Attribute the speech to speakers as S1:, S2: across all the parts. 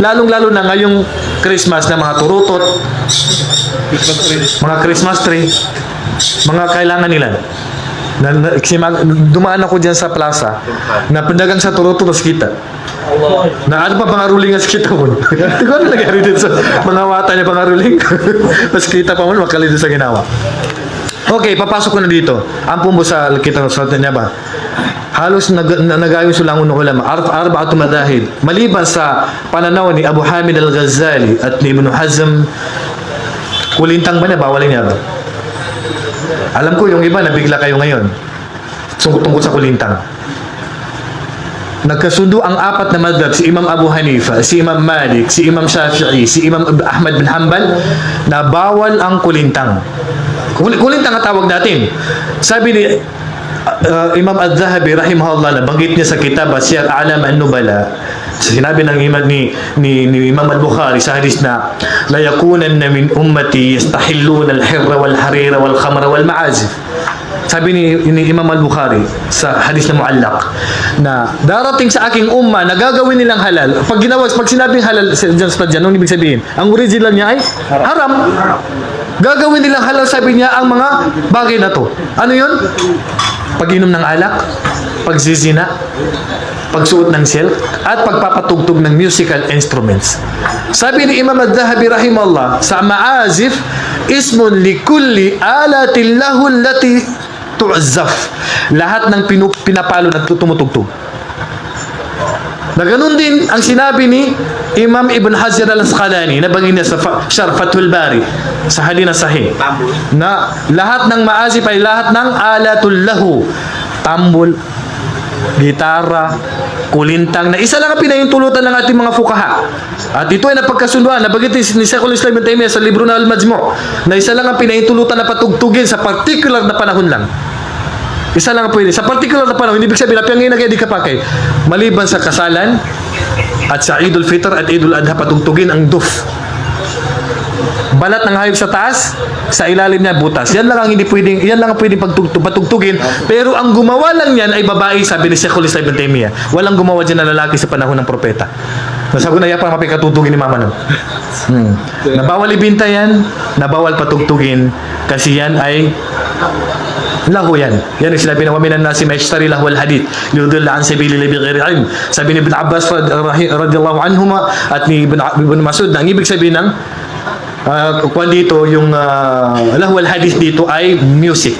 S1: lalong-lalo na ngayong Christmas na mga turutot, mga Christmas tree, mga kailangan nila. Na, na, si Mag- dumaan ako dyan sa plaza, na padagang sa turutot, tapos kita. Na ano pa pangaruling nga sa kita mo? Hindi ko ano nangyari dito sa mga wata niya pangaruling. Tapos kita pa mo, makali sa ginawa. Okay, papasok ko na dito. Ang pumbo sa kita sa niya ba? Halos nag, na, nagayon sila ang unang ulama. Ar arba'atu madahil. Maliban sa pananaw ni Abu Hamid al-Ghazali at ni Ibn Hazm, kulintang ba na? Bawalin niya ba? Alam ko yung iba, nabigla kayo ngayon. Tungkol sa kulintang. Nagkasundo ang apat na madhab, si Imam Abu Hanifa, si Imam Malik, si Imam Shafi'i, si Imam Ahmad bin Hanbal, na bawal ang kulintang. Kul- Kulintang ang tawag natin. Sabi ni uh, Imam Al-Zahabi, rahimahullah, na banggit niya sa kitab, Siyar Alam An-Nubala, sinabi ng imam ni, ni, ni Imam Al-Bukhari sa hadis na la yakunan na min ummati yastahilluna al-hirra wal-harira wal-khamra wal-ma'azif sabi ni, ni Imam Al-Bukhari sa hadis na muallak na darating sa aking umma na gagawin nilang halal. Pag ginawa, pag sinabing halal dyan sa dyan, ibig sabihin? Ang original niya ay haram. Gagawin nilang halal, sabi niya, ang mga bagay na to. Ano yun? Pag-inom ng alak, pagzizina, pagsuot ng silk, at pagpapatugtog ng musical instruments. Sabi ni Imam Al-Dhahabi rahimallah, sa maazif, ismun likulli alatin lahu allati tu'azzaf. Lahat ng pinapalo na tumutugtog. Na ganun din ang sinabi ni Imam Ibn Hajar al-Asqalani na bagay niya sa Fa- Sharh Fathul Bari sa Halina Sahih. Na lahat ng maazif ay lahat ng alatul lahu tambol gitara kulintang na isa lang ang pinahintulutan ng ating mga fukaha. At ito ay napagkasunduan nabagit ni Sheikhul Islam Ibn Taymiyyah sa libro na Al-Majmu' na isa lang ang pinahintulutan na patugtugin sa particular na panahon lang isa lang ang pwede. Sa particular na panahon, hindi ibig sabihin na piyangin na kaya di ka pakay. Maliban sa kasalan at sa Idul Fitr at Idul Adha patugtugin ang duf. Balat ng hayop sa taas, sa ilalim niya butas. Yan lang ang hindi pwedeng, yan lang ang pwedeng pagtugtug, patugtugin. Pero ang gumawa lang yan ay babae, sabi ni Sheikhul Islam Ibn Taymiyyah. Walang gumawa dyan na lalaki sa panahon ng propeta. Nasabi na yan pa mapikatutugin ni mama nun. Hmm. Nabawal ibinta yan, nabawal patugtugin, kasi yan ay lahu yan. Yan ang sinabi ng waminan nasi maishtari lahu al-hadith liyudilla an sabilillah bighairi ilm. Sabi ni Ibn Abbas radiyallahu anhuma at ni Ibn, Ibn Masud na ang ibig sabihin ng uh, kwan dito yung uh, lahu al-hadith dito ay music.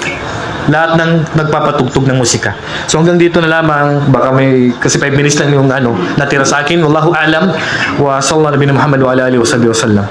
S1: Lahat ng nagpapatugtog ng musika. So hanggang dito na lamang, baka may, kasi 5 minutes lang yung ano, natira sa akin. Wallahu alam. Wa sallallahu nabina Muhammad wa ala alihi wa sallam.